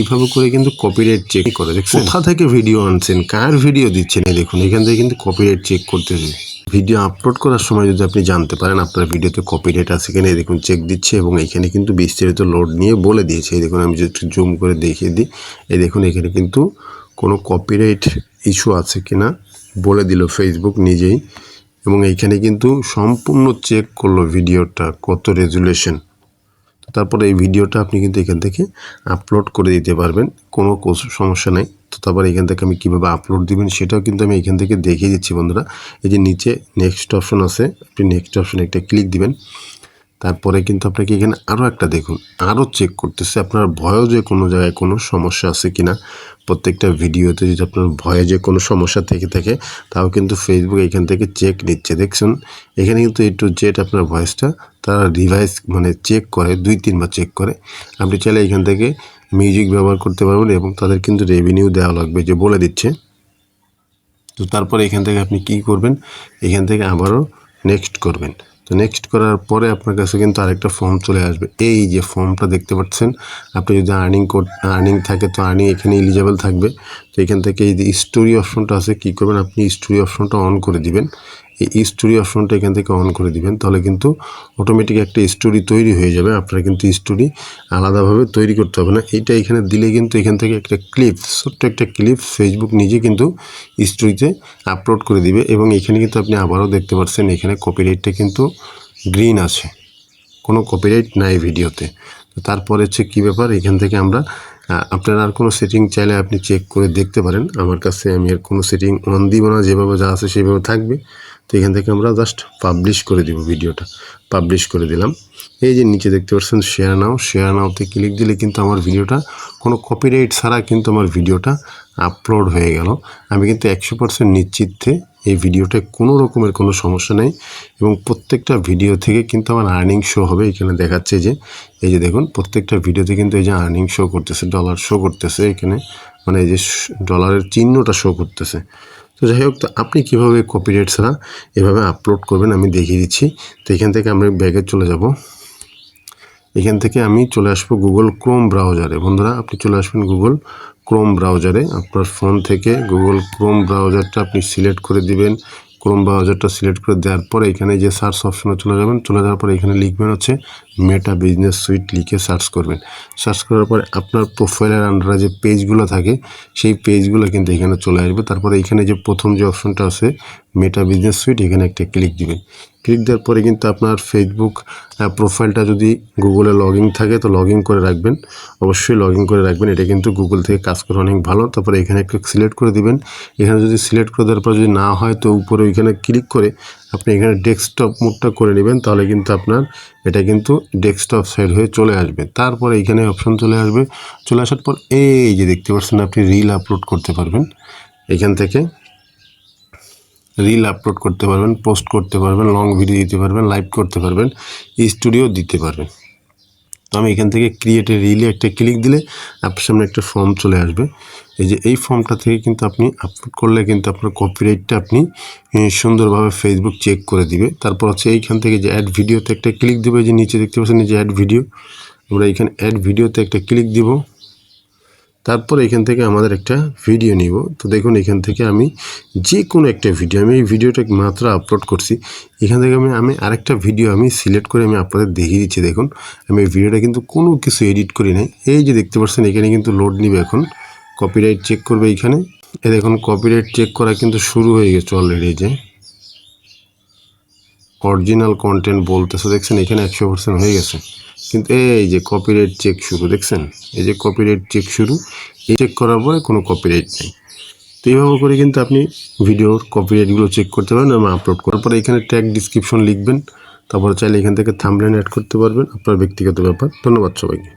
এইভাবে করে কিন্তু কপিরাইট চেক করে, দেখছেন? কোথা থেকে ভিডিও আনছেন? কার ভিডিও দিচ্ছেন? এই দেখুন, এখান থেকে কিন্তু কপিরাইট চেক করতেছে ভিডিও আপলোড করার সময় যদি আপনি জানতে পারেন আপনার ভিডিওতে কপিরাইট আছে কিনা, এই দেখুন চেক দিচ্ছে এবং এখানে কিন্তু বিস্তারিত লোড নিয়ে বলে দিয়েছে। এই দেখুন, আমি যদি একটু জুম করে দেখিয়ে দিই, এই দেখুন, এখানে কিন্তু কোনো কপিরাইট ইস্যু আছে কিনা বলে দিল ফেসবুক নিজেই এবং এইখানে কিন্তু সম্পূর্ণ চেক করল ভিডিওটা কত রেজুলেশন তারপরে এই ভিডিওটা আপনি কিন্তু এখান থেকে আপলোড করে দিতে পারবেন, কোনো সমস্যা নেই। তো তারপর এখান থেকে আমি কীভাবে আপলোড দিবেন সেটাও কিন্তু আমি এখান থেকে দেখিয়ে দিচ্ছি বন্ধুরা। এই যে নিচে নেক্সট অপশন আছে, আপনি নেক্সট অপশনে একটা ক্লিক দিবেন। তারপরে কিন্তু আপনাকে এখানে আরও একটা দেখুন আরও চেক করতেছে আপনার ভয়ও যে কোনো জায়গায় কোনো সমস্যা আছে কি না প্রত্যেকটা ভিডিওতে যদি আপনার ভয়ে যে কোনো সমস্যা থেকে থাকে, তাও কিন্তু ফেসবুক এখান থেকে চেক নিচ্ছে। দেখছেন, এখানে কিন্তু এ টু জেড আপনার ভয়েসটা তারা রিভাইস মানে চেক করে, দুই তিনবার চেক করে। আপনি চাইলে এখান থেকে মিউজিক ব্যবহার করতে পারবেন এবং তাদের কিন্তু রেভিনিউ দেওয়া লাগবে যে বলে দিচ্ছে। তো তারপরে এখান থেকে আপনি কি করবেন? এখান থেকে আবারও নেক্সট করবেন। তো নেক্সট করার পরে আপনার কাছে কিন্তু আরেকটা ফর্ম চলে আসবে। এই যে ফর্মটা দেখতে পাচ্ছেন, আপনি যদি আর্নিং আর্নিং থাকে তো আর্নিং এখানে এলিজেবল থাকবে। তো এখান থেকে এই যে স্টোরি অপশনটা আছে, কি করবেন? আপনি স্টোরি অপশনটা অন করে দিবেন। এই স্টোরি অপশনটা এখান থেকে অন করে দিবেন, তাহলে কিন্তু অটোমেটিক একটা স্টোরি তৈরি হয়ে যাবে। আপনার কিন্তু স্টোরি আলাদাভাবে তৈরি করতে হবে না। এইটা এখানে দিলে কিন্তু এখান থেকে একটা ক্লিপ ছোট্ট একটা ক্লিপ ফেসবুক নিজে কিন্তু স্টোরিতে আপলোড করে দিবে এবং এখানে কিন্তু আপনি আবারও দেখতে পাচ্ছেন এখানে কপিরাইটটা কিন্তু গ্রিন আছে। কোনো কপিরাইট নাই ভিডিওতে তারপরে হচ্ছে কী ব্যাপার? এখান থেকে আমরা আপনার আর কোনো সেটিং চাইলে আপনি চেক করে দেখতে পারেন। আমার কাছে আমি আর কোনো সেটিং অন দিব না। যেভাবে যা আছে সেভাবে থাকবে। তো এখান থেকে আমরা জাস্ট পাবলিশ করে দিব ভিডিওটা পাবলিশ করে দিলাম। এই যে নিচে দেখতে পাচ্ছেন শেয়ার নাও শেয়ার নাওতে ক্লিক দিলে কিন্তু আমার ভিডিওটা কোনো কপিরাইট ছাড়া কিন্তু আমার ভিডিওটা আপলোড হয়ে গেল। আমি কিন্তু একশো পার্সেন্ট নিশ্চিতে এই ভিডিওটায় কোনো রকমের কোনো সমস্যা নেই এবং প্রত্যেকটা ভিডিও থেকে কিন্তু আমার আর্নিং শো হবে। এখানে দেখাচ্ছে যে, এই যে দেখুন, প্রত্যেকটা ভিডিওতে কিন্তু এই যে আর্নিং শো করতেছে ডলার শো করতেছে এখানে। মানে এই যে ডলারের চিহ্নটা শো করতেছে। তো যাই হোক, তো আপনি কীভাবে কপিরাইট ছাড়া এভাবে আপলোড করবেন আমি দেখিয়ে দিচ্ছি। তো এখান থেকে আমরা ব্যাগে চলে যাব। এখান থেকে আমি চলে আসব গুগল ক্রোম ব্রাউজারে বন্ধুরা, আপনি চলে আসবেন গুগল ক্রোম ব্রাউজারে আপনার ফোন থেকে গুগল ক্রোম ব্রাউজারটা আপনি সিলেক্ট করে দিবেন। ক্রোম ব্রাউজারটা সিলেক্ট করে দেওয়ার পরে এখানে যে সার্চ অপশনে চলে যাবেন, চলে যাওয়ার পরে এখানে লিখবেন হচ্ছে মেটা বিজনেস সুইট লিখে সার্চ করবেন। সার্চ করার পরে আপনার প্রোফাইলের আন্ডারে যে পেজগুলো থাকে, সেই পেজগুলো কিন্তু এখানে চলে আসবে। তারপরে এখানে যে প্রথম যে অপশনটা আছে মেটা বিজনেস সুইট এখানে একটা ক্লিক দিবেন। ক্লিক দেওয়ার পরে কিন্তু আপনার ফেসবুক প্রোফাইলটা যদি গুগলে লগ থাকে, তো লগ করে রাখবেন। অবশ্যই লগ করে রাখবেন। এটা কিন্তু গুগল থেকে কাজ করে অনেক ভালো। তারপরে এখানে একটু সিলেক্ট করে দিবেন। এখানে যদি সিলেক্ট করে দেওয়ার পর যদি না হয়, তো উপরে ওইখানে ক্লিক করে আপনি এখানে ডেস্কটপ মোডটা করে নেবেন। তাহলে কিন্তু আপনার এটা কিন্তু ডেস্কটপ সাইড হয়ে চলে আসবে। তারপরে এখানে অপশন চলে আসবে। চলে আসার পর এই যে দেখতে পাচ্ছেন, আপনি রিল আপলোড করতে পারবেন। এখান থেকে রিল আপলোড করতে পারবেন পোস্ট করতে পারবেন লং ভিডিও দিতে পারবেন লাইভ করতে পারবেন স্টুডিও দিতে পারবেন। তো আমি এখান থেকে ক্রিয়েটে রিলে একটা ক্লিক দিলে আপনার সামনে একটা ফর্ম চলে আসবে। এই যে এই ফর্মটা থেকে কিন্তু আপনি আপলোড করলে কিন্তু আপনার কপিরাইটটা আপনি সুন্দরভাবে ফেসবুক চেক করে দিবে। তারপর হচ্ছে এইখান থেকে যে অ্যাড ভিডিওতে একটা ক্লিক দেবে, যে নিচে দেখতে পাচ্ছেন যে অ্যাড ভিডিও আমরা এখানে অ্যাড ভিডিওতে একটা ক্লিক দিব। তারপর এখান থেকে আমাদের একটা ভিডিও নিব। তো দেখুন, এখান থেকে আমি যে কোনো একটা ভিডিও আমি এই ভিডিওটা মাত্র আপলোড করছি। এখান থেকে আমি আমি আরেকটা ভিডিও আমি সিলেক্ট করে আমি আপনাদের দেখিয়ে দিচ্ছি, দেখুন। আমি এই ভিডিওটা কিন্তু কোনো কিছু এডিট করি নাই। এই যে দেখতে পাচ্ছেন, এখানে কিন্তু লোড নিবে এখন। কপিরাইট চেক করবে এইখানে এ দেখুন কপিরাইট চেক করা কিন্তু শুরু হয়ে গেছে অলরেডি যে। অরিজিনাল কন্টেন্ট বলতেছে, দেখছেন, এখানে একশো পার্সেন্ট হয়ে গেছে। কিন্তু এই যে কপিরাইট চেক শুরু, দেখছেন? এই যে কপিরাইট চেক শুরু, এই চেক করার পরে কোনো কপিরাইট নেই। তো এইভাবে করে কিন্তু আপনি ভিডিওর কপিরাইটগুলো চেক করতে পারেন এবং আপলোড করার পরে এখানে ট্যাগ ডিসক্রিপশন লিখবেন। তারপরে চাইলে এখান থেকে থামলেন অ্যাড করতে পারবেন। আপনার ব্যক্তিগত ব্যাপার। ধন্যবাদ সবাইকে।